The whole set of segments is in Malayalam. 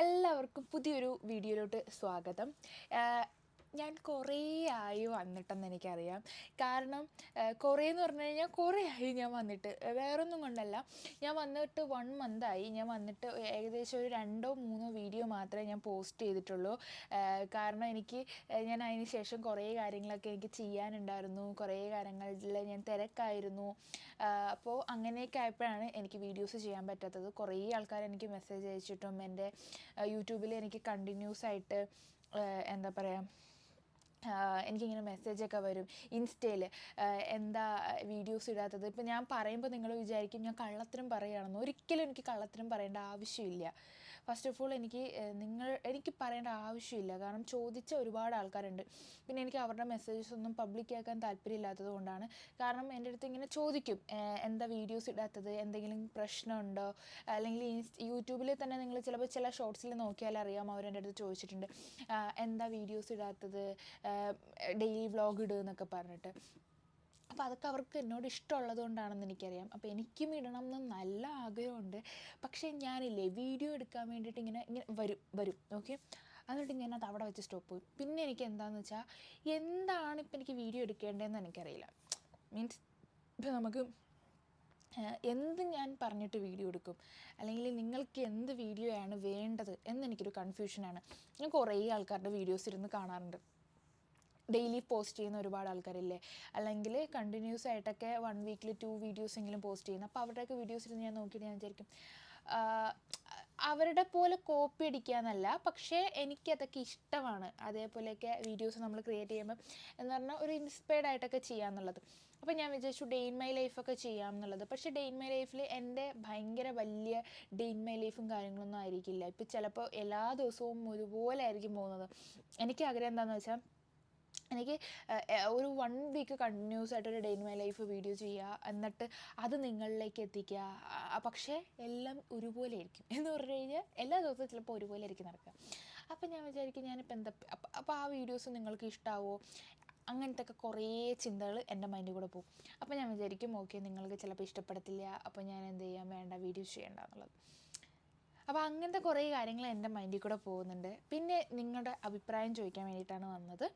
എല്ലാവർക്കും പുതിയൊരു വീഡിയോയിലോട്ട് സ്വാഗതം. ഞാൻ കുറേ ആയി വന്നിട്ടെന്ന് എനിക്കറിയാം. കാരണം കുറേ എന്ന് പറഞ്ഞു കഴിഞ്ഞാൽ കുറേ ആയി ഞാൻ വന്നിട്ട്. വേറൊന്നും കൊണ്ടല്ല. ഞാൻ വന്നിട്ട് വൺ മന്തായി ഞാൻ വന്നിട്ട് ഏകദേശം ഒരു രണ്ടോ മൂന്നോ വീഡിയോ മാത്രമേ ഞാൻ പോസ്റ്റ് ചെയ്തിട്ടുള്ളൂ. കാരണം എനിക്ക് ഞാൻ അതിന് ശേഷം കുറേ കാര്യങ്ങളൊക്കെ എനിക്ക് ചെയ്യാനുണ്ടായിരുന്നു. കുറേ കാര്യങ്ങളിൽ ഞാൻ തിരക്കായിരുന്നു. അപ്പോൾ അങ്ങനെയൊക്കെ ആയപ്പോഴാണ് എനിക്ക് വീഡിയോസ് ചെയ്യാൻ പറ്റാത്തത്. കുറേ ആൾക്കാർ എനിക്ക് മെസ്സേജ് അയച്ചിട്ടും എന്റെ യൂട്യൂബിൽ എനിക്ക് കണ്ടിന്യൂസ് ആയിട്ട് എന്താ പറയുക എനിക്കിങ്ങനെ മെസ്സേജൊക്കെ വരും. ഇൻസ്റ്റയിൽ എന്താ വീഡിയോസ് ഇടാത്തത്? ഇപ്പം ഞാൻ പറയുമ്പോൾ നിങ്ങൾ വിചാരിക്കും ഞാൻ കള്ളത്തരം പറയുകയാണെന്ന്. ഒരിക്കലും എനിക്ക് കള്ളത്തരം പറയേണ്ട ആവശ്യമില്ല. ഫസ്റ്റ് ഓഫ് ഓൾ എനിക്ക് നിങ്ങൾ എനിക്ക് പറയേണ്ട ആവശ്യമില്ല. കാരണം ചോദിച്ച ഒരുപാട് ആൾക്കാരുണ്ട്. പിന്നെ എനിക്ക് അവരുടെ മെസ്സേജസ് ഒന്നും പബ്ലിക് ആക്കാൻ താല്പര്യമില്ലാത്തത് കൊണ്ടാണ്. കാരണം എന്റെ അടുത്ത് ഇങ്ങനെ ചോദിക്കും. എന്താ വീഡിയോസ് ഇടാത്തത്? എന്തെങ്കിലും പ്രശ്നമുണ്ടോ? അല്ലെങ്കിൽ യൂട്യൂബിൽ തന്നെ നിങ്ങൾ ചിലപ്പോൾ ചില ഷോർട്സിൽ നോക്കിയാൽ അറിയാം. അവരെന്റെ അടുത്ത് ചോദിച്ചിട്ടുണ്ട്. എന്താ വീഡിയോസ് ഇടാത്തത്? ഡെയിലി വ്ളോഗ് ഇടുക എന്നൊക്കെ പറഞ്ഞിട്ട്. അപ്പോൾ അതൊക്കെ അവർക്ക് എന്നോട് ഇഷ്ടമുള്ളത് കൊണ്ടാണെന്ന് എനിക്കറിയാം. അപ്പോൾ എനിക്കും ഇടണം എന്ന് നല്ല ആഗ്രഹമുണ്ട്. പക്ഷേ ഞാനില്ലേ വീഡിയോ എടുക്കാൻ വേണ്ടിയിട്ട് ഇങ്ങനെ ഇങ്ങനെ വരും വരും ഓക്കെ എന്നിട്ട് ഞാൻ അത് അവിടെ വെച്ച് സ്റ്റോപ്പ് പോയി പിന്നെ എനിക്ക് എന്താണെന്ന് വെച്ചാൽ എന്താണ് ഇപ്പം എനിക്ക് വീഡിയോ എടുക്കേണ്ടതെന്ന് എനിക്കറിയില്ല. മീൻസ് ഇപ്പം നമുക്ക് എന്ത് ഞാൻ പറഞ്ഞിട്ട് വീഡിയോ എടുക്കും? അല്ലെങ്കിൽ നിങ്ങൾക്ക് എന്ത് വീഡിയോ ആണ് വേണ്ടത്? എന്നെനിക്കൊരു കൺഫ്യൂഷനാണ് ഞാൻ കുറേ ആൾക്കാരുടെ വീഡിയോസ് ഇരുന്ന് കാണാറുണ്ട്. ഡെയിലി പോസ്റ്റ് ചെയ്യുന്ന ഒരുപാട് ആൾക്കാരില്ലേ? അല്ലെങ്കിൽ കണ്ടിന്യൂസ് ആയിട്ടൊക്കെ വൺ വീക്കിൽ ടു വീഡിയോസ് എങ്കിലും പോസ്റ്റ് ചെയ്യുന്ന. അപ്പോൾ അവരുടെയൊക്കെ വീഡിയോസ് ഇരുന്ന് ഞാൻ നോക്കിയിട്ട് ഞാൻ വിചാരിക്കും അവരുടെ പോലെ കോപ്പി അടിക്കാന്നല്ല പക്ഷേ എനിക്കതൊക്കെ ഇഷ്ടമാണ്. അതേപോലെയൊക്കെ വീഡിയോസ് നമ്മൾ ക്രിയേറ്റ് ചെയ്യുമ്പോൾ എന്ന് പറഞ്ഞാൽ ഒരു ഇൻസ്പയർഡ് ആയിട്ടൊക്കെ ചെയ്യാമെന്നുള്ളത് അപ്പോൾ ഞാൻ വിചാരിച്ചു ഡേ ഇൻ മൈ ലൈഫൊക്കെ ചെയ്യാം എന്നുള്ളത് പക്ഷേ ഡേ ഇൻ മൈ ലൈഫിൽ എന്റെ ഭയങ്കര വലിയ ഡേ ഇൻ മൈ ലൈഫും കാര്യങ്ങളൊന്നും ആയിരിക്കില്ല. ഇപ്പോൾ ചിലപ്പോൾ എല്ലാ ദിവസവും ഒരുപോലെ ആയിരിക്കും പോകുന്നത്. എനിക്ക് ആഗ്രഹം എന്താണെന്ന് വെച്ചാൽ എനിക്ക് ഒരു വൺ വീക്ക് കണ്ടിന്യൂസ് ആയിട്ട് ഒരു day in my life video ചെയ്യുക എന്നിട്ട് അത് നിങ്ങളിലേക്ക് എത്തിക്കുക. പക്ഷേ എല്ലാം ഒരുപോലെ ആയിരിക്കും. എന്ന് പറഞ്ഞു കഴിഞ്ഞാൽ എല്ലാ ദിവസവും ചിലപ്പോൾ ഒരുപോലെ ആയിരിക്കും നടക്കുക. അപ്പം ഞാൻ വിചാരിക്കും ഞാനിപ്പോൾ എന്താ അപ്പം അപ്പോൾ ആ വീഡിയോസ് നിങ്ങൾക്ക് ഇഷ്ടമാവോ അങ്ങനത്തെ ഒക്കെ കുറേ ചിന്തകൾ എന്റെ മൈൻഡിൽ കൂടെ പോകും. അപ്പോൾ ഞാൻ വിചാരിക്കും ഓക്കെ നിങ്ങൾക്ക് ചിലപ്പോൾ ഇഷ്ടപ്പെടത്തില്ല. അപ്പോൾ ഞാൻ എന്ത് ചെയ്യാൻ വേണ്ട വീഡിയോസ് ചെയ്യേണ്ട എന്നുള്ളത്. അപ്പോൾ അങ്ങനത്തെ കുറേ കാര്യങ്ങൾ എന്റെ മൈൻഡിൽ കൂടെ പോകുന്നുണ്ട്. പിന്നെ നിങ്ങളുടെ അഭിപ്രായം ചോദിക്കാൻ വേണ്ടിയിട്ടാണ് വന്നത്.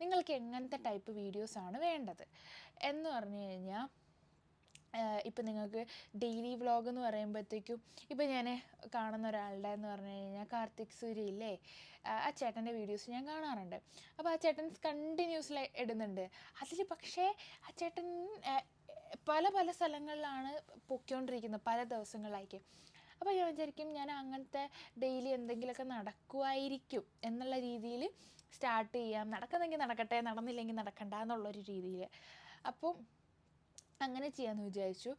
നിങ്ങൾക്ക് എങ്ങനത്തെ ടൈപ്പ് വീഡിയോസാണ് വേണ്ടത്? എന്ന് പറഞ്ഞു കഴിഞ്ഞാൽ ഇപ്പം നിങ്ങൾക്ക് ഡെയിലി വ്ളോഗ് എന്ന് പറയുമ്പോഴത്തേക്കും ഇപ്പം ഞാൻ കാണുന്ന ഒരാളുടെ എന്ന് പറഞ്ഞു കഴിഞ്ഞാൽ കാർത്തിക് സൂര്യ ഇല്ലേ? ആ ചേട്ടന്റെ വീഡിയോസ് ഞാൻ കാണാറുണ്ട്. അപ്പോൾ ആ ചേട്ടൻ കണ്ടിന്യൂസ്ലി ഇടുന്നുണ്ട്. അതിൽ പക്ഷേ ആ ചേട്ടൻ പല പല സ്ഥലങ്ങളിലാണ് പൊയ്ക്കൊണ്ടിരിക്കുന്നത്. പല ദിവസങ്ങളിലായിരിക്കും. അപ്പോൾ ഞാൻ വിചാരിക്കും ഞാൻ അങ്ങനത്തെ ഡെയിലി എന്തെങ്കിലുമൊക്കെ നടക്കുമായിരിക്കും എന്നുള്ള രീതിയിൽ സ്റ്റാർട്ട് ചെയ്യാം. നടക്കുന്നെങ്കിൽ നടക്കട്ടെ നടന്നില്ലെങ്കിൽ നടക്കണ്ട എന്നുള്ളൊരു രീതിയിൽ അപ്പം അങ്ങനെ ചെയ്യാമെന്ന് വിചാരിച്ചു.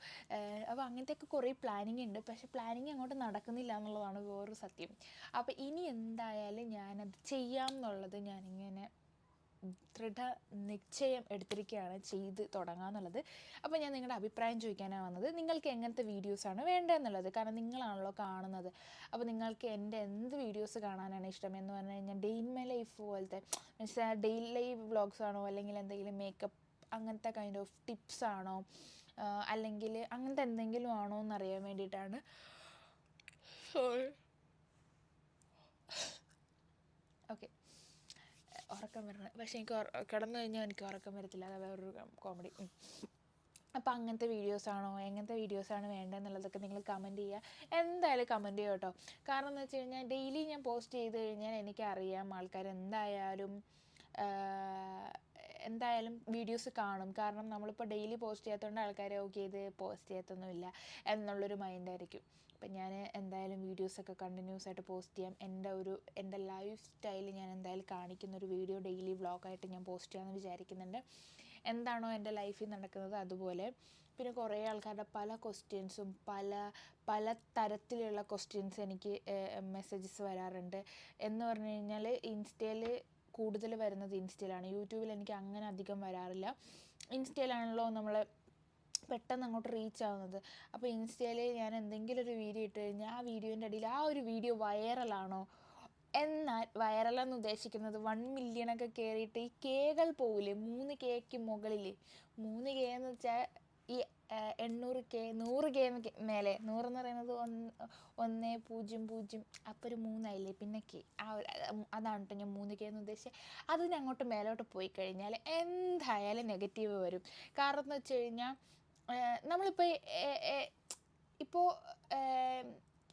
അപ്പോൾ അങ്ങനത്തെയൊക്കെ കുറേ പ്ലാനിങ് ഉണ്ട് പക്ഷേ പ്ലാനിങ് അങ്ങോട്ട് നടക്കുന്നില്ല എന്നുള്ളതാണ് വേറൊരു സത്യം. അപ്പോൾ ഇനി എന്തായാലും ഞാനത് ചെയ്യാം എന്നുള്ളത് ഞാനിങ്ങനെ ദൃഢ നിശ്ചയം എടുത്തിരിക്കുകയാണ് ചെയ്ത് തുടങ്ങാമെന്നുള്ളത് അപ്പോൾ ഞാൻ നിങ്ങളുടെ അഭിപ്രായം ചോദിക്കാനാണ് വന്നത്. നിങ്ങൾക്ക് എങ്ങനത്തെ വീഡിയോസാണ് വേണ്ടതെന്നുള്ളത് കാരണം നിങ്ങളാണല്ലോ കാണുന്നത്. അപ്പോൾ നിങ്ങൾക്ക് എന്റെ എന്ത് വീഡിയോസ് കാണാനാണ് ഇഷ്ടം എന്ന് പറഞ്ഞു കഴിഞ്ഞാൽ ഡേ ഇൻ മൈ ലൈഫ് പോലത്തെ മീൻസ് ഡെയിലി വ്ളോഗ്സ് ആണോ അല്ലെങ്കിൽ എന്തെങ്കിലും മേക്കപ്പ് അങ്ങനത്തെ കൈൻഡ് ഓഫ് ടിപ്സ് ആണോ അല്ലെങ്കിൽ അങ്ങനത്തെ എന്തെങ്കിലും ആണോ എന്നറിയാൻ വേണ്ടിയിട്ടാണ്. സോറി ഓക്കെ ഉറക്കം വരണം പക്ഷേ എനിക്ക് കിടന്നു കഴിഞ്ഞാൽ എനിക്ക് ഉറക്കം വരത്തില്ല. അത് വേറൊരു കോമഡി അപ്പോൾ അങ്ങനത്തെ വീഡിയോസാണോ എങ്ങനത്തെ വീഡിയോസാണ് വേണ്ടതെന്നുള്ളതൊക്കെ നിങ്ങൾ കമന്റ് ചെയ്യുക. എന്തായാലും കമന്റ് ചെയ്യുക കേട്ടോ. കാരണം എന്ന് വെച്ച് കഴിഞ്ഞാൽ ഡെയിലി ഞാൻ പോസ്റ്റ് ചെയ്ത് കഴിഞ്ഞാൽ എനിക്കറിയാം ആൾക്കാർ എന്തായാലും എന്തായാലും വീഡിയോസ് കാണും. കാരണം നമ്മളിപ്പോൾ ഡെയിലി പോസ്റ്റ് ചെയ്യാത്തതുകൊണ്ട് ആൾക്കാർ ഓക്കെ ഇത് പോസ്റ്റ് ചെയ്യാത്തൊന്നുമില്ല എന്നുള്ളൊരു മൈൻഡായിരിക്കും അപ്പം ഞാൻ എന്തായാലും വീഡിയോസൊക്കെ കണ്ടിന്യൂസ് ആയിട്ട് പോസ്റ്റ് ചെയ്യാം. എന്റെ ഒരു എന്റെ ലൈഫ് സ്റ്റൈൽ ഞാൻ എന്തായാലും കാണിക്കുന്ന ഒരു വീഡിയോ ഡെയിലി വ്ളോഗായിട്ട് ഞാൻ പോസ്റ്റ് ചെയ്യാമെന്ന് വിചാരിക്കുന്നുണ്ട്. എന്താണോ എന്റെ ലൈഫിൽ നടക്കുന്നത് അതുപോലെ. പിന്നെ കുറേ ആൾക്കാരുടെ പല ക്വസ്റ്റ്യൻസും പല പല തരത്തിലുള്ള ക്വസ്റ്റ്യൻസ് എനിക്ക് മെസ്സേജസ് വരാറുണ്ട്. എന്ന് പറഞ്ഞു കഴിഞ്ഞാൽ ഇൻസ്റ്റയിൽ കൂടുതൽ വരുന്നത് ഇൻസ്റ്റയിലാണ്. യൂട്യൂബിൽ എനിക്ക് അങ്ങനെ അധികം വരാറില്ല. ഇൻസ്റ്റയിലാണല്ലോ നമ്മൾ പെട്ടെന്ന് അങ്ങോട്ട് റീച്ച് ആവുന്നത്. അപ്പോൾ ഇൻസ്റ്റയിൽ ഞാൻ എന്തെങ്കിലും ഒരു വീഡിയോ ഇട്ട് കഴിഞ്ഞാൽ ആ വീഡിയോന്റെ അടിയിൽ ആ ഒരു വീഡിയോ വൈറലാണോ എന്നാൽ വൈറലെന്ന് ഉദ്ദേശിക്കുന്നത് വൺ മില്യണൊക്കെ കയറിയിട്ട് ഈ കേകൾ പോവില്ലേ? മൂന്ന് കേക്ക് മുകളിൽ മൂന്ന് കെ എന്ന് വെച്ചാൽ ഈ എണ്ണൂറ് കെ നൂറ് കെ മേലെ നൂറെന്ന് പറയുന്നത് ഒന്ന് ഒന്ന് പൂജ്യം പൂജ്യം അപ്പോൾ ഒരു മൂന്നായില്ലേ? പിന്നെ കെ ആ അതാണ് കേട്ടോ ഞാൻ മൂന്ന് കെ എന്ന് ഉദ്ദേശിച്ചത് അതിന് അങ്ങോട്ട് മേലോട്ട് പോയി കഴിഞ്ഞാൽ എന്തായാലും നെഗറ്റീവ് വരും. കാരണം എന്ന് വെച്ച് കഴിഞ്ഞാൽ നമ്മളിപ്പോൾ ഇപ്പോൾ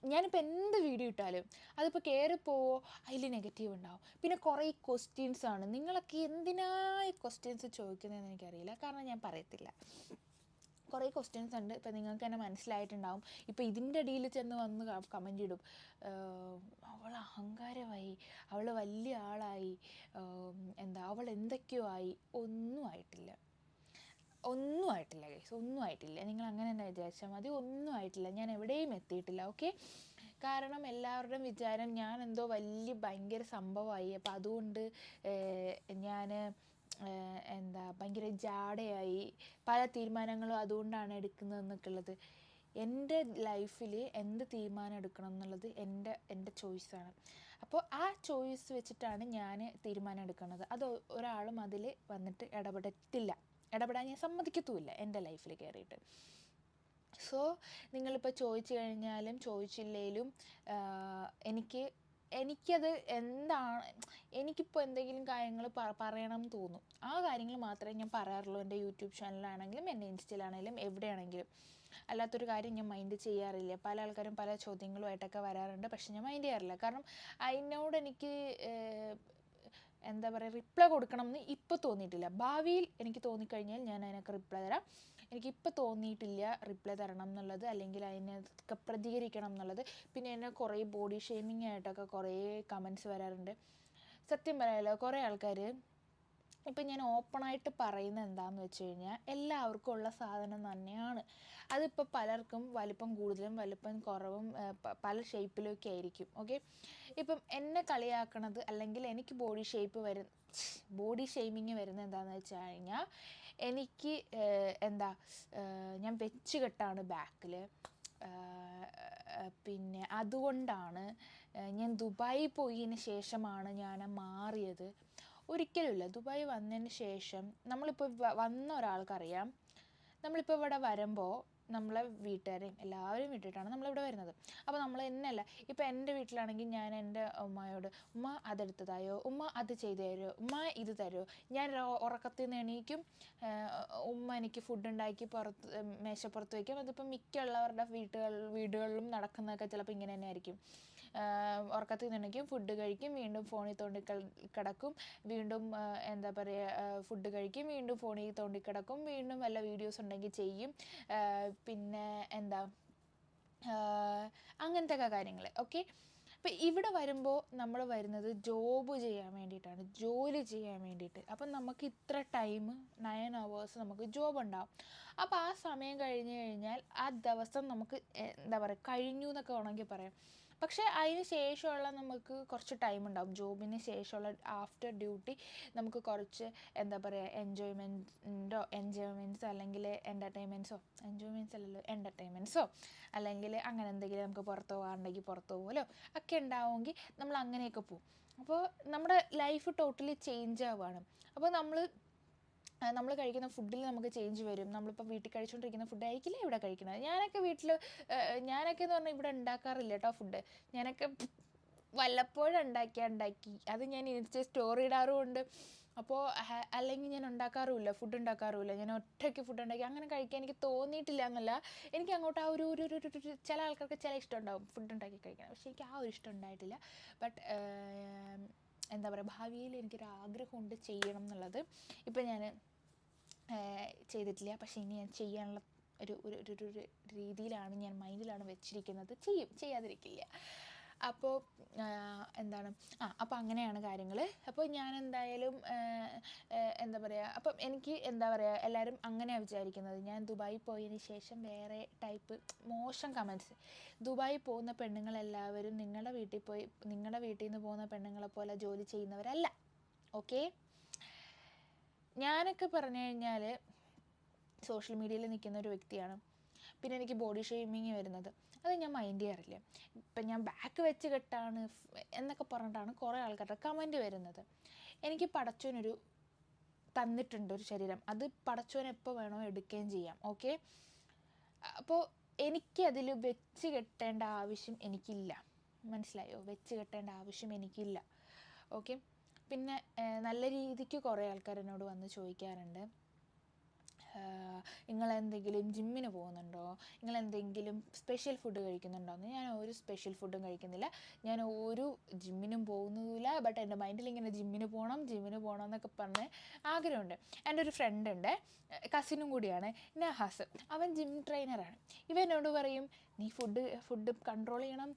ഞാനിപ്പോൾ എന്ത് വീഡിയോ ഇട്ടാലും അതിപ്പോൾ കയറിപ്പോവോ അതിൽ നെഗറ്റീവ് ഉണ്ടാവും. പിന്നെ കുറേ ആണ്. നിങ്ങളൊക്കെ എന്തിനായി ക്വസ്റ്റ്യൻസ് ചോദിക്കുന്നതെന്ന് എനിക്കറിയില്ല. കാരണം ഞാൻ പറയത്തില്ല. കുറേ ക്വസ്റ്റ്യൻസ് ഉണ്ട്. ഇപ്പം നിങ്ങൾക്ക് തന്നെ മനസ്സിലായിട്ടുണ്ടാവും. ഇപ്പോൾ ഇതിന്റെ ഇടയിൽ ചെന്ന് വന്ന് കമന്റ് ഇടും. അവൾ അഹങ്കാരമായി അവൾ വലിയ ആളായി എന്താ അവൾ എന്തൊക്കെയോ ആയി. ഒന്നും ആയിട്ടില്ല. ഒന്നും ആയിട്ടില്ല ഗൈസ് ഒന്നും ആയിട്ടില്ല. നിങ്ങൾ അങ്ങനെ തന്നെ വിചാരിച്ചാൽ മതി. ഒന്നും ആയിട്ടില്ല. ഞാൻ എവിടെയും എത്തിയിട്ടില്ല. ഓക്കെ കാരണം എല്ലാവരുടെയും വിചാരം ഞാൻ എന്തോ വലിയ ഭയങ്കര സംഭവമായി. അപ്പോൾ അതുകൊണ്ട് ഞാൻ എന്താ ഭയങ്കര ജാടയായി. പല തീരുമാനങ്ങളും അതുകൊണ്ടാണ് എടുക്കുന്നതെന്നൊക്കെ ഉള്ളത്. എന്റെ ലൈഫിൽ എന്ത് തീരുമാനം എടുക്കണം എന്നുള്ളത് എന്റെ എന്റെ ചോയ്സാണ് അപ്പോൾ ആ ചോയ്സ് വെച്ചിട്ടാണ് ഞാൻ തീരുമാനം എടുക്കുന്നത്. അത് ഒരാളും അതിൽ വന്നിട്ട് ഇടപെടത്തില്ല. ഇടപെടാൻ ഞാൻ സമ്മതിക്കത്തുമില്ല എന്റെ ലൈഫിൽ കയറിയിട്ട്. സോ നിങ്ങളിപ്പോൾ ചോദിച്ചു കഴിഞ്ഞാലും ചോദിച്ചില്ലേലും എനിക്ക് എനിക്കത് എന്താണ് എനിക്കിപ്പോൾ എന്തെങ്കിലും കാര്യങ്ങൾ പറയണം എന്ന് തോന്നും. ആ കാര്യങ്ങൾ മാത്രമേ ഞാൻ പറയാറുള്ളൂ എന്റെ യൂട്യൂബ് ചാനലാണെങ്കിലും എന്റെ ഇൻസ്റ്റയിലാണെങ്കിലും എവിടെയാണെങ്കിലും. അല്ലാത്തൊരു കാര്യം ഞാൻ മൈൻഡ് ചെയ്യാറില്ല. പല ആൾക്കാരും പല ചോദ്യങ്ങളുമായിട്ടൊക്കെ വരാറുണ്ട് പക്ഷെ ഞാൻ മൈൻഡ് ചെയ്യാറില്ല. കാരണം അതിനോട് എനിക്ക് എന്താ പറയുക റിപ്ലൈ കൊടുക്കണം എന്ന് ഇപ്പോൾ തോന്നിയിട്ടില്ല. ഭാവിയിൽ എനിക്ക് തോന്നിക്കഴിഞ്ഞാൽ ഞാൻ അതിനൊക്കെ റിപ്ലൈ തരാം. എനിക്കിപ്പോൾ തോന്നിയിട്ടില്ല റിപ്ലൈ തരണം എന്നുള്ളത് അല്ലെങ്കിൽ അതിനൊക്കെ പ്രതികരിക്കണം എന്നുള്ളത്. പിന്നെ എന്നെ കുറേ ബോഡി ഷേമിങ് ആയിട്ടൊക്കെ കുറേ കമൻസ് വരാറുണ്ട്. സത്യം പറയാലോ കുറേ ആൾക്കാർ ഇപ്പം ഞാൻ ഓപ്പണായിട്ട് പറയുന്നത് എന്താണെന്ന് വെച്ച് കഴിഞ്ഞാൽ എല്ലാവർക്കും ഉള്ള സാധനം തന്നെയാണ്. അതിപ്പോൾ പലർക്കും വലിപ്പം കൂടുതലും വലിപ്പം കുറവും പല ഷേപ്പിലൊക്കെ ആയിരിക്കും ഓക്കെ ഇപ്പം എന്നെ കളിയാക്കണത് അല്ലെങ്കിൽ എനിക്ക് ബോഡി ഷേപ്പ് വരും ബോഡി ഷെയ്മിങ് വരുന്നത് എന്താണെന്ന് വെച്ച് കഴിഞ്ഞാൽ എനിക്ക് എന്താ ഞാൻ വെച്ച് കെട്ടാണ് ബാക്കിൽ പിന്നെ അതുകൊണ്ടാണ് ഞാൻ ദുബായി പോയതിന് ശേഷമാണ് ഞാൻ മാറിയത്. ഒരിക്കലുമില്ല. ദുബായ് വന്നതിന് ശേഷം നമ്മളിപ്പോൾ വന്ന ഒരാൾക്കറിയാം. നമ്മളിപ്പോൾ ഇവിടെ വരുമ്പോൾ നമ്മളെ വീട്ടുകാരെയും എല്ലാവരും വിട്ടിട്ടാണ് നമ്മളിവിടെ വരുന്നത്. അപ്പോൾ നമ്മൾ എന്നല്ല ഇപ്പോൾ എന്റെ വീട്ടിലാണെങ്കിൽ ഞാൻ എന്റെ ഉമ്മയോട് ഉമ്മ അതെടുത്തതായോ ഉമ്മ അത് ചെയ്തു തരുമോ ഉമ്മ ഇത് തരുമോ ഞാൻ ഉറക്കത്തിൽ നിന്ന് എണീക്കും. ഉമ്മ എനിക്ക് ഫുഡ് ഉണ്ടാക്കി പുറത്ത് മേശപ്പുറത്ത് വയ്ക്കും അതിപ്പോൾ മിക്കുള്ളവരുടെ വീട്ടുകൾ വീടുകളിലും നടക്കുന്നതൊക്കെ ചിലപ്പോൾ ഇങ്ങനെ തന്നെ ആയിരിക്കും ഉറക്കത്തിൽ നിന്ന് എണീക്കും ഫുഡ് കഴിക്കും. വീണ്ടും ഫോണിൽ തോണ്ടി കിടക്കും. വീണ്ടും എന്താ പറയുക ഫുഡ് കഴിക്കും. വീണ്ടും ഫോണിൽ തോണ്ടി കിടക്കും. വീണ്ടും വല്ല വീഡിയോസ് ഉണ്ടെങ്കിൽ ചെയ്യും. പിന്നെ എന്താ അങ്ങനത്തെ ഒക്കെ കാര്യങ്ങൾ. ഓക്കെ അപ്പം ഇവിടെ വരുമ്പോൾ നമ്മൾ വരുന്നത് ജോബ് ചെയ്യാൻ വേണ്ടിയിട്ടാണ്. ജോലി ചെയ്യാൻ വേണ്ടിയിട്ട്. അപ്പം നമുക്ക് ഇത്ര ടൈം നയൻ അവേഴ്സ് നമുക്ക് ജോബ് ഉണ്ടാവും. അപ്പോൾ ആ സമയം കഴിഞ്ഞ് കഴിഞ്ഞാൽ ആ ദിവസം നമുക്ക് എന്താ പറയുക കഴിഞ്ഞു എന്നൊക്കെ വേണമെങ്കിൽ പറയാം. പക്ഷേ അതിന് ശേഷമുള്ള നമുക്ക് കുറച്ച് ടൈം ഉണ്ടാവും. ജോബിന് ശേഷമുള്ള ആഫ്റ്റർ ഡ്യൂട്ടി നമുക്ക് കുറച്ച് എന്താ പറയുക എൻജോയ്മെന്റോ എൻജോയ്മെന്റ്സ് അല്ലെങ്കിൽ എന്റർടൈൻമെന്റ്സോ എൻജോയ്മെന്റ്സ് അല്ലല്ലോ എന്റർടൈൻമെന്റ്സോ അല്ലെങ്കിൽ അങ്ങനെ എന്തെങ്കിലും നമുക്ക് പുറത്ത് പോകാറുണ്ടെങ്കിൽ പുറത്ത് പോകുമല്ലോ ഒക്കെ ഉണ്ടാവുമെങ്കിൽ നമ്മൾ അങ്ങനെയൊക്കെ പോകും. അപ്പോൾ നമ്മുടെ ലൈഫ് ടോട്ടലി ചേഞ്ച് ആവുകയാണ്. അപ്പോൾ നമ്മൾ നമ്മൾ കഴിക്കുന്ന ഫുഡിൽ നമുക്ക് ചേഞ്ച് വരും. നമ്മളിപ്പോൾ വീട്ടിൽ കഴിച്ചുകൊണ്ടിരിക്കുന്ന ഫുഡ് ആയിരിക്കില്ല ഇവിടെ കഴിക്കുന്നത്? ഞാനൊക്കെ വീട്ടിൽ ഞാനൊക്കെ എന്ന് പറഞ്ഞാൽ ഇവിടെ ഉണ്ടാക്കാറില്ല കേട്ടോ ഫുഡ് ഞാനൊക്കെ വല്ലപ്പോഴും ഉണ്ടാക്കിയാൽ ഉണ്ടാക്കി അത് ഞാൻ ഇൻസ്റ്റ സ്റ്റോറി ഇടാറുമുണ്ട് അപ്പോൾ അല്ലെങ്കിൽ ഞാൻ ഉണ്ടാക്കാറുമില്ല ഫുഡ് ഉണ്ടാക്കാറുമില്ല. ഞാൻ ഒറ്റയ്ക്ക് ഫുഡ് ഉണ്ടാക്കി. അങ്ങനെ കഴിക്കാൻ എനിക്ക് തോന്നിയിട്ടില്ല എന്നല്ല. എനിക്ക് അങ്ങോട്ട് ആ ഒരു ഒരു- ഒരു ചില ആൾക്കാർക്ക് ചില ഇഷ്ടം ഉണ്ടാവും ഫുഡ് ഉണ്ടാക്കി കഴിക്കണം പക്ഷേ എനിക്ക് ആ ഒരു ഇഷ്ടം ഉണ്ടായിട്ടില്ല. ബട്ട് എന്താ പറയുക ഭാവിയിൽ എനിക്കൊരു ആഗ്രഹമുണ്ട് ചെയ്യണം എന്നുള്ളത്. ഇപ്പം ഞാൻ ചെയ്തിട്ടില്ല. പക്ഷേ ഇനി ഞാൻ ചെയ്യാനുള്ള ഒരു ഒരു ഒരു ഒരു രീതിയിലാണ് ഞാൻ മൈൻഡിലാണ് വെച്ചിരിക്കുന്നത്. ചെയ്യും. ചെയ്യാതിരിക്കില്ല. അപ്പോൾ എന്താണ്? ആ അപ്പോൾ അങ്ങനെയാണ് കാര്യങ്ങൾ അപ്പോൾ ഞാൻ എന്തായാലും എന്താ പറയുക അപ്പം എനിക്ക് എന്താ പറയുക എല്ലാവരും അങ്ങനെയാണ് വിചാരിക്കുന്നത്. ഞാൻ ദുബായി പോയതിന് ശേഷം വേറെ ടൈപ്പ് മോശം കമൻസ്. ദുബായി പോകുന്ന പെണ്ണുങ്ങളെല്ലാവരും നിങ്ങളുടെ വീട്ടിൽ പോയി നിങ്ങളുടെ വീട്ടിൽ നിന്ന് പോകുന്ന പെണ്ണുങ്ങളെ പോലെ ജോലി ചെയ്യുന്നവരല്ല. ഓക്കെ? ഞാനൊക്കെ പറഞ്ഞു കഴിഞ്ഞാൽ സോഷ്യൽ മീഡിയയിൽ നിൽക്കുന്ന ഒരു വ്യക്തിയാണ്. പിന്നെ എനിക്ക് ബോഡി ഷെയ്മിങ് വരുന്നത്. അത് ഞാൻ മൈൻഡ് ചെയ്യാറില്ല. ഇപ്പം ഞാൻ ബാക്ക് വെച്ച് കെട്ടാണ് എന്നൊക്കെ പറഞ്ഞിട്ടാണ് കുറേ ആൾക്കാരുടെ കമന്റ് വരുന്നത്. എനിക്ക് പടച്ചോനൊരു തന്നിട്ടുണ്ട് ഒരു ശരീരം. അത് പടച്ചോൻ എപ്പോൾ വേണോ എടുക്കുകയും ചെയ്യാം. ഓക്കെ? അപ്പോൾ എനിക്കതിൽ വെച്ച് കെട്ടേണ്ട ആവശ്യം എനിക്കില്ല. മനസ്സിലായോ? വെച്ച് കെട്ടേണ്ട ആവശ്യം എനിക്കില്ല. ഓക്കെ? പിന്നെ നല്ല രീതിക്ക് കുറേ ആൾക്കാർ എന്നോട് വന്ന് ചോദിക്കാറുണ്ട്. നിങ്ങൾ എന്തെങ്കിലും ജിമ്മിന് പോകുന്നുണ്ടോ? നിങ്ങൾ എന്തെങ്കിലും സ്പെഷ്യൽ ഫുഡ് കഴിക്കുന്നുണ്ടോ? എന്ന് ഞാൻ ഒരു സ്പെഷ്യൽ ഫുഡും കഴിക്കുന്നില്ല. ഞാൻ ഒരു ജിമ്മിനും പോകുന്നതുമില്ല ബട്ട് എന്റെ മൈൻഡിൽ ഇങ്ങനെ ജിമ്മിന് പോകണം ജിമ്മിന് പോകണം എന്നൊക്കെ പറഞ്ഞ് ആഗ്രഹമുണ്ട്. എന്റെ ഒരു ഫ്രണ്ട് ഉണ്ട് കസിനും കൂടിയാണ് നഹാസ് അവൻ ജിം ട്രെയിനറാണ് ഇവ എന്നോട് പറയും നീ ഫുഡ് ഫുഡ് കൺട്രോൾ ചെയ്യണം.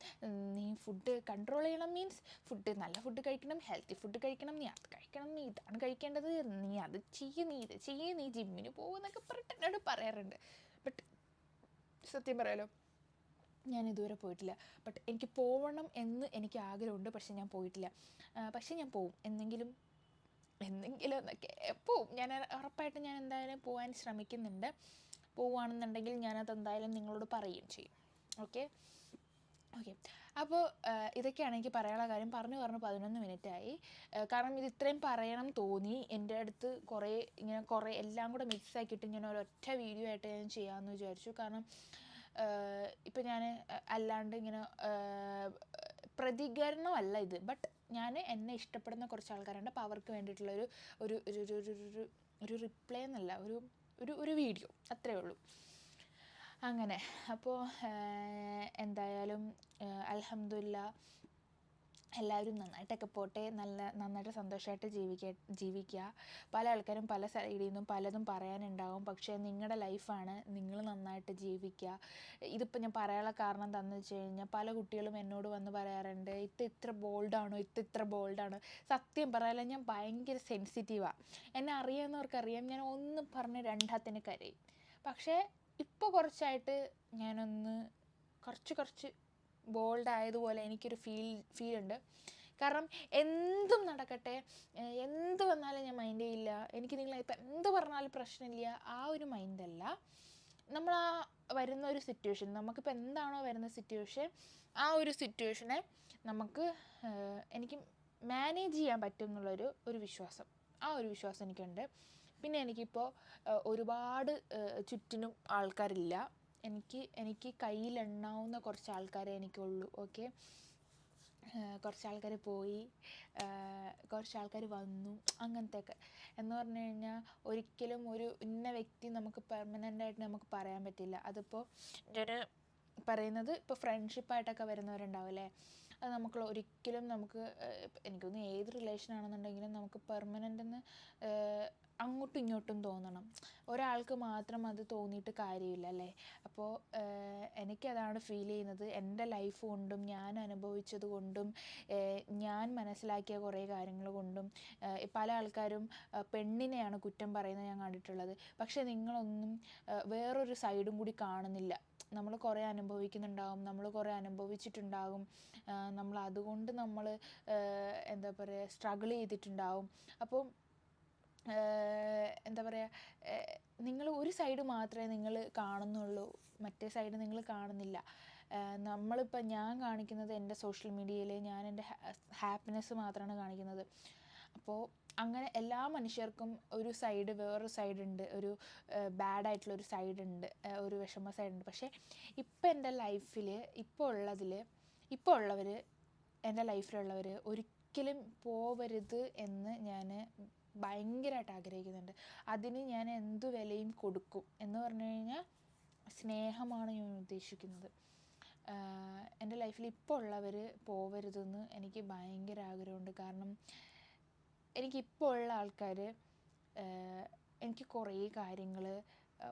നീ ഫുഡ് കൺട്രോൾ ചെയ്യണം മീൻസ് ഫുഡ് നല്ല ഫുഡ് കഴിക്കണം ഹെൽത്തി ഫുഡ് കഴിക്കണം നീ അത് കഴിക്കണം നീ ഇതാണ് കഴിക്കേണ്ടത് നീ അത് ചെയ്യ് നീ ഇത് ചെയ്യ് നീ ജിമ്മിന് എന്നോട് പറയാറുണ്ട്. ബട്ട് സത്യം പറയാലോ ഞാൻ ഇതുവരെ പോയിട്ടില്ല. ബട്ട് എനിക്ക് പോകണം എന്ന് എനിക്ക് ആഗ്രഹമുണ്ട് പക്ഷേ ഞാൻ പോയിട്ടില്ല. പക്ഷേ ഞാൻ പോവും. എന്തെങ്കിലും എന്തെങ്കിലും എന്നൊക്കെ പോവും. ഞാൻ ഉറപ്പായിട്ടും ഞാൻ എന്തായാലും പോകാൻ ശ്രമിക്കുന്നുണ്ട്. പോവുകയാണെന്നുണ്ടെങ്കിൽ ഞാനത് എന്തായാലും നിങ്ങളോട് പറയുകയും ചെയ്യും. ഓക്കെ ഓക്കെ അപ്പോൾ ഇതൊക്കെയാണ് എനിക്ക് പറയാനുള്ള കാര്യം പറഞ്ഞു പറഞ്ഞു പതിനൊന്ന് മിനിറ്റായി. കാരണം ഇത് ഇത്രയും പറയണം തോന്നി. എന്റെ അടുത്ത് കുറേ ഇങ്ങനെ കുറേ എല്ലാം കൂടെ മിക്സ് ആക്കിയിട്ട് ഞാൻ ഒരൊറ്റ വീഡിയോ ആയിട്ട് ഞാൻ ചെയ്യാമെന്ന് വിചാരിച്ചു. കാരണം ഇപ്പം ഞാൻ അല്ലാണ്ട് ഇങ്ങനെ പ്രതികരണമല്ല ഇത്. ബട്ട് ഞാൻ എന്നെ ഇഷ്ടപ്പെടുന്ന കുറച്ച് ആൾക്കാരുണ്ട്. അപ്പോൾ അവർക്ക് വേണ്ടിയിട്ടുള്ള ഒരു ഒരു ഒരു ഒരു ഒരു ഒരു ഒരു റിപ്ലൈ എന്നല്ല ഒരു ഒരു ഒരു വീഡിയോ അത്രയേ ഉള്ളൂ. അങ്ങനെ. അപ്പോൾ എന്തായാലും അലഹമില്ല എല്ലാവരും നന്നായിട്ടൊക്കെ പോട്ടെ നല്ല നന്നായിട്ട് സന്തോഷമായിട്ട് ജീവിക്ക ജീവിക്കുക പല ആൾക്കാരും പല സൈഡിൽ നിന്നും പലതും പറയാനുണ്ടാവും. പക്ഷേ നിങ്ങളുടെ ലൈഫാണ് നിങ്ങൾ നന്നായിട്ട് ജീവിക്കുക ഇതിപ്പോൾ ഞാൻ പറയാനുള്ള കാരണം എന്താണെന്ന് വെച്ച് കഴിഞ്ഞാൽ പല കുട്ടികളും എന്നോട് വന്ന് പറയാറുണ്ട് ഇത് ഇത്ര ബോൾഡാണോ? ഇത് ഇത്ര ബോൾഡാണോ? സത്യം പറയാല്ല ഞാൻ ഭയങ്കര സെൻസിറ്റീവാണ് എന്നെ അറിയാവുന്നവർക്കറിയാം ഞാൻ ഒന്നും പറഞ്ഞ് രണ്ടാത്തിന് കരയും. പക്ഷേ ഇപ്പോൾ കുറച്ചായിട്ട് ഞാനൊന്ന് കുറച്ച് കുറച്ച് ബോൾഡ് ആയതുപോലെ എനിക്കൊരു ഫീൽ ഫീൽ ഉണ്ട്. കാരണം എന്തും നടക്കട്ടെ എന്ത് വന്നാലും ഞാൻ മൈൻഡ് ചെയ്യില്ല. എനിക്ക് നിങ്ങൾ ഇപ്പം എന്ത് പറഞ്ഞാലും പ്രശ്നമില്ല. ആ ഒരു മൈൻഡല്ല നമ്മൾ ആ വരുന്ന ഒരു സിറ്റുവേഷൻ നമുക്കിപ്പോൾ എന്താണോ വരുന്ന സിറ്റുവേഷൻ ആ ഒരു സിറ്റുവേഷനെ നമുക്ക് എനിക്ക് മാനേജ് ചെയ്യാൻ പറ്റും എന്നുള്ളൊരു ഒരു വിശ്വാസം. ആ ഒരു വിശ്വാസം എനിക്കുണ്ട്. പിന്നെ എനിക്കിപ്പോൾ ഒരുപാട് ചുറ്റിനും ആൾക്കാരില്ല. എനിക്ക് എനിക്ക് കയ്യിലെണ്ണാവുന്ന കുറച്ച് ആൾക്കാരെ എനിക്കുള്ളൂ ഓക്കെ? കുറച്ച് ആൾക്കാർ പോയി കുറച്ച് ആൾക്കാർ വന്നു അങ്ങനത്തെയൊക്കെ. എന്ന് പറഞ്ഞു കഴിഞ്ഞാൽ ഒരിക്കലും ഒരു ഇന്ന വ്യക്തി നമുക്ക് പെർമനന്റ് ആയിട്ട് നമുക്ക് പറയാൻ പറ്റില്ല. അതിപ്പോൾ ഞാൻ പറയുന്നത് ഇപ്പോൾ ഫ്രണ്ട്ഷിപ്പായിട്ടൊക്കെ വരുന്നവരുണ്ടാവില്ലേ? അത് നമുക്ക് ഒരിക്കലും നമുക്ക് എനിക്കൊന്ന് ഏത് റിലേഷൻ ആണെന്നുണ്ടെങ്കിലും നമുക്ക് പെർമനന്റ് എന്ന് അങ്ങോട്ടും ഇങ്ങോട്ടും തോന്നണം. ഒരാൾക്ക് മാത്രം അത് തോന്നിയിട്ട് കാര്യമില്ല അല്ലേ? അപ്പോൾ എനിക്കതാണ് ഫീൽ ചെയ്യുന്നത്. എന്റെ ലൈഫ് കൊണ്ടും ഞാൻ അനുഭവിച്ചത് കൊണ്ടും ഞാൻ മനസ്സിലാക്കിയ കുറേ കാര്യങ്ങൾ കൊണ്ടും പല ആൾക്കാരും പെണ്ണിനെയാണ് കുറ്റം പറയുന്നത് ഞാൻ കണ്ടിട്ടുള്ളത്. പക്ഷേ നിങ്ങളൊന്നും വേറൊരു സൈഡും കൂടി കാണുന്നില്ല. നമ്മൾ കുറേ അനുഭവിക്കുന്നുണ്ടാകും നമ്മൾ കുറേ അനുഭവിച്ചിട്ടുണ്ടാകും നമ്മൾ അതുകൊണ്ട് നമ്മൾ എന്താ പറയുക സ്ട്രഗിൾ ചെയ്തിട്ടുണ്ടാകും അപ്പോൾ എന്താ പറയുക നിങ്ങൾ ഒരു സൈഡ് മാത്രമേ നിങ്ങൾ കാണുന്നുള്ളൂ മറ്റേ സൈഡ് നിങ്ങൾ കാണുന്നില്ല. നമ്മളിപ്പോൾ ഞാൻ കാണിക്കുന്നത് എന്റെ സോഷ്യൽ മീഡിയയിൽ ഞാൻ എന്റെ ഹാപ്പിനെസ് മാത്രമാണ് കാണിക്കുന്നത്. അപ്പോൾ അങ്ങനെ എല്ലാ മനുഷ്യർക്കും ഒരു സൈഡ് വേറൊരു സൈഡ് ഉണ്ട് ഒരു ബാഡ് ആയിട്ടുള്ള ഒരു സൈഡ് ഉണ്ട് ഒരു വിഷമ സൈഡ് ഉണ്ട് പക്ഷേ ഇപ്പം എന്റെ ലൈഫിൽ ഇപ്പോൾ ഉള്ളതിൽ ഇപ്പോൾ ഉള്ളവർ എന്റെ ലൈഫിലുള്ളവർ ഒരിക്കലും പോവരുത് എന്ന് ഞാൻ ഭയങ്കരമായിട്ട് ആഗ്രഹിക്കുന്നുണ്ട്. അതിന് ഞാൻ എന്തു വിലയും കൊടുക്കും എന്ന് പറഞ്ഞു കഴിഞ്ഞാൽ സ്നേഹമാണ് ഞാൻ ഉദ്ദേശിക്കുന്നത്. എന്റെ ലൈഫിൽ ഇപ്പോൾ ഉള്ളവർ പോവരുതെന്ന് എനിക്ക് ഭയങ്കര ആഗ്രഹമുണ്ട്. കാരണം എനിക്കിപ്പോൾ ഉള്ള ആൾക്കാർ എനിക്ക് കുറേ കാര്യങ്ങൾ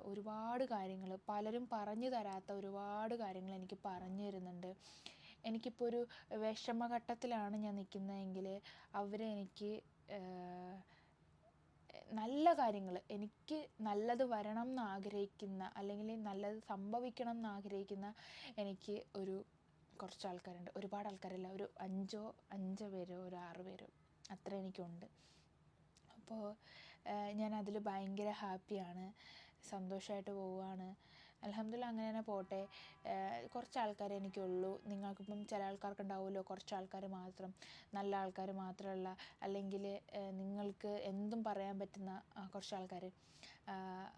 ഒരുപാട് കാര്യങ്ങൾ പലരും പറഞ്ഞു തരാത്ത ഒരുപാട് കാര്യങ്ങൾ എനിക്ക് പറഞ്ഞു തരുന്നുണ്ട്. എനിക്കിപ്പോൾ ഒരു വിഷമഘട്ടത്തിലാണ് ഞാൻ നിൽക്കുന്നതെങ്കിൽ അവരെനിക്ക് നല്ല കാര്യങ്ങൾ. എനിക്ക് നല്ലത് വരണം എന്ന് ആഗ്രഹിക്കുന്ന അല്ലെങ്കിൽ നല്ലത് സംഭവിക്കണം എന്ന് ആഗ്രഹിക്കുന്ന എനിക്ക് ഒരു കുറച്ച് ആൾക്കാരുണ്ട്. ഒരുപാട് ആൾക്കാരല്ല. ഒരു അഞ്ചോ അഞ്ച് പേരോ ഒരു ആറ് പേരോ അത്ര എനിക്കുണ്ട്. അപ്പോൾ ഞാൻ അതിൽ ഭയങ്കര ഹാപ്പിയാണ്. സന്തോഷമായിട്ട് പോവുകയാണ്. അലഹമില്ല അങ്ങനെ തന്നെ പോട്ടെ. കുറച്ച് ആൾക്കാരെ എനിക്കുള്ളൂ. നിങ്ങൾക്കിപ്പം ചില ആൾക്കാർക്ക് ഉണ്ടാവുമല്ലോ കുറച്ച് ആൾക്കാർ മാത്രം. നല്ല ആൾക്കാർ മാത്രമുള്ള അല്ലെങ്കിൽ നിങ്ങൾക്ക് എന്തും പറയാൻ പറ്റുന്ന കുറച്ച് ആൾക്കാർ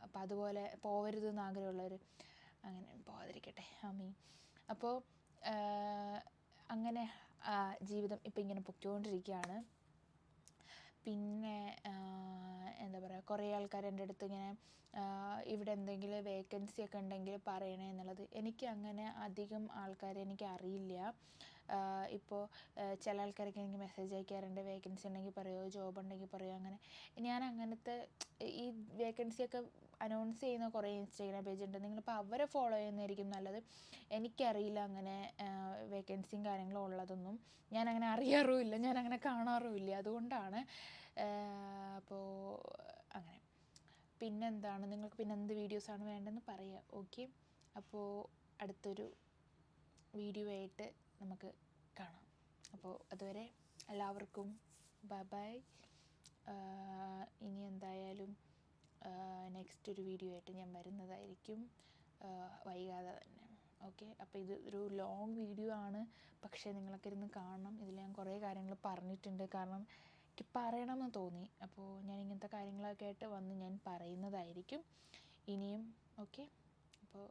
അപ്പം അതുപോലെ പോവരുത് എന്ന് ആഗ്രഹമുള്ളവർ അങ്ങനെ പോകാതിരിക്കട്ടെ ആമീൻ. അപ്പോൾ അങ്ങനെ ജീവിതം ഇപ്പം ഇങ്ങനെ പൊയ്ക്കൊണ്ടിരിക്കുകയാണ് പിന്നെ എന്താ പറയുക കുറേ ആൾക്കാർ എന്റെ അടുത്ത് ഇങ്ങനെ ഇവിടെ എന്തെങ്കിലും വേക്കൻസി ഒക്കെ ഉണ്ടെങ്കിൽ പറയണേ എന്നുള്ളത്. എനിക്ക് അങ്ങനെ അധികം ആൾക്കാരെ എനിക്ക് അറിയില്ല. ഇപ്പോൾ ചില ആൾക്കാരൊക്കെ എനിക്ക് മെസ്സേജ് അയക്കാറുണ്ട്. വേക്കൻസി ഉണ്ടെങ്കിൽ പറയുമോ ജോബ് ഉണ്ടെങ്കിൽ പറയുമോ അങ്ങനെ. ഞാൻ അങ്ങനത്തെ ഈ വേക്കൻസി ഒക്കെ അനൗൺസ് ചെയ്യുന്ന കുറേ ഇൻസ്റ്റാഗ്രാം പേജ് ഉണ്ട്. നിങ്ങളിപ്പോൾ അവരെ ഫോളോ ചെയ്യുന്നതായിരിക്കും നല്ലത്. എനിക്കറിയില്ല അങ്ങനെ വേക്കൻസിയും കാര്യങ്ങളും ഉള്ളതൊന്നും. ഞാൻ അങ്ങനെ അറിയാറുമില്ല. ഞാൻ അങ്ങനെ കാണാറുമില്ല. അതുകൊണ്ടാണ് അപ്പോൾ അങ്ങനെ. പിന്നെന്താണ്? നിങ്ങൾക്ക് പിന്നെ എന്ത് വീഡിയോസാണ് വേണ്ടതെന്ന് പറയുക ഓക്കെ അപ്പോൾ അടുത്തൊരു വീഡിയോ ആയിട്ട് നമുക്ക് കാണാം. അപ്പോൾ അതുവരെ എല്ലാവർക്കും ബൈ ബൈ ഇനി എന്തായാലും നെക്സ്റ്റ് ഒരു വീഡിയോ ആയിട്ട് ഞാൻ വരുന്നതായിരിക്കും. വൈകാതെ തന്നെ. ഓക്കെ അപ്പോൾ ഇത് ഒരു ലോങ് വീഡിയോ ആണ്. പക്ഷേ നിങ്ങളൊക്കെ ഇരുന്ന് കാണണം. ഇതിൽ ഞാൻ കുറേ കാര്യങ്ങൾ പറഞ്ഞിട്ടുണ്ട്. കാരണം എനിക്ക് പറയണമെന്ന് തോന്നി. അപ്പോൾ ഞാൻ ഇങ്ങനത്തെ കാര്യങ്ങളൊക്കെ ആയിട്ട് വന്ന് ഞാൻ പറയുന്നതായിരിക്കും. ഇനിയും ഓക്കെ അപ്പോൾ